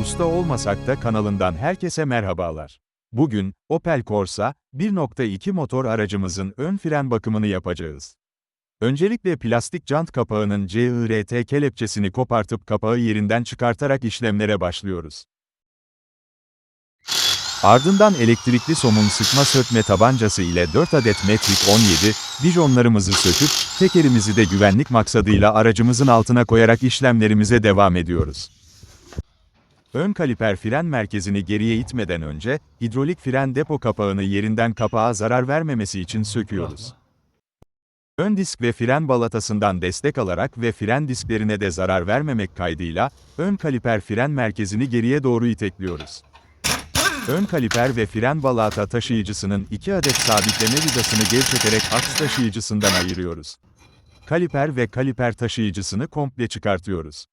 Usta olmasak da kanalından herkese merhabalar. Bugün, Opel Corsa, 1.2 motor aracımızın ön fren bakımını yapacağız. Öncelikle plastik jant kapağının CIRT kelepçesini kopartıp kapağı yerinden çıkartarak işlemlere başlıyoruz. Ardından elektrikli somun sıkma sökme tabancası ile 4 adet metrik 17, bijonlarımızı söküp, tekerimizi de güvenlik maksadıyla aracımızın altına koyarak işlemlerimize devam ediyoruz. Ön kaliper fren merkezini geriye itmeden önce, hidrolik fren depo kapağını yerinden kapağa zarar vermemesi için söküyoruz. Ön disk ve fren balatasından destek alarak ve fren disklerine de zarar vermemek kaydıyla, ön kaliper fren merkezini geriye doğru itekliyoruz. Ön kaliper ve fren balata taşıyıcısının 2 adet sabitleme vidasını gevşeterek aks taşıyıcısından ayırıyoruz. Kaliper ve kaliper taşıyıcısını komple çıkartıyoruz.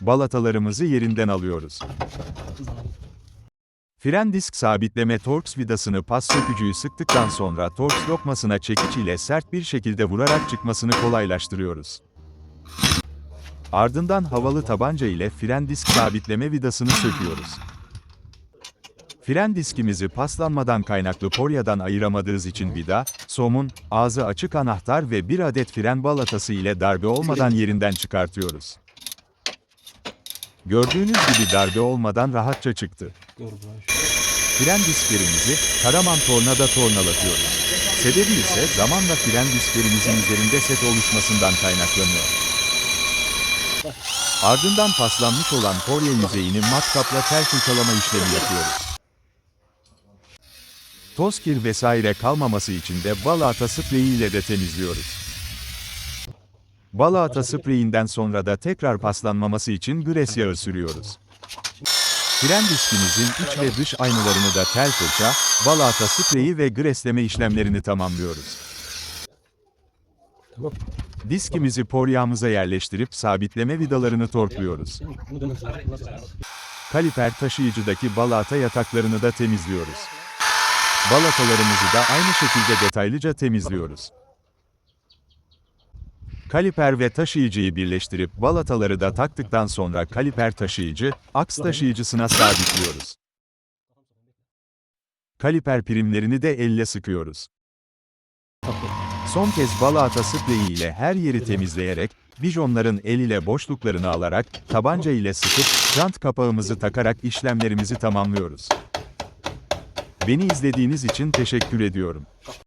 Balatalarımızı yerinden alıyoruz. Fren disk sabitleme Torx vidasını pas sökücüyü sıktıktan sonra Torx lokmasına çekiç ile sert bir şekilde vurarak çıkmasını kolaylaştırıyoruz. Ardından havalı tabanca ile fren disk sabitleme vidasını söküyoruz. Fren diskimizi paslanmadan kaynaklı poryadan ayıramadığımız için vida, somun, ağzı açık anahtar ve bir adet fren balatası ile darbe olmadan yerinden çıkartıyoruz. Gördüğünüz gibi darbe olmadan rahatça çıktı. Fren disklerimizi Karaman tornada tornalatıyoruz. Sebebi ise zamanla fren disklerimizin üzerinde set oluşmasından kaynaklanıyor. Ardından paslanmış olan porya yüzeyini matkapla tel fırçalama işlemi yapıyoruz. Toz kir vesaire kalmaması için de balata spreyi ile de temizliyoruz. Balata spreyinden sonra da tekrar paslanmaması için gres yağı sürüyoruz. Fren diskimizin iç ve dış aynalarını da tel fırça, balata spreyi ve gresleme işlemlerini tamamlıyoruz. Tamam. Diskimizi poryamıza yerleştirip sabitleme vidalarını. Nasıl? Kaliper taşıyıcıdaki balata yataklarını da temizliyoruz. Balatalarımızı da aynı şekilde detaylıca temizliyoruz. Kaliper ve taşıyıcıyı birleştirip balataları da taktıktan sonra kaliper taşıyıcı, aks taşıyıcısına sabitliyoruz. Kaliper primlerini de elle sıkıyoruz. Son kez balata spreyi ile her yeri temizleyerek, bijonların el ile boşluklarını alarak, tabanca ile sıkıp, jant kapağımızı takarak işlemlerimizi tamamlıyoruz. Beni izlediğiniz için teşekkür ediyorum.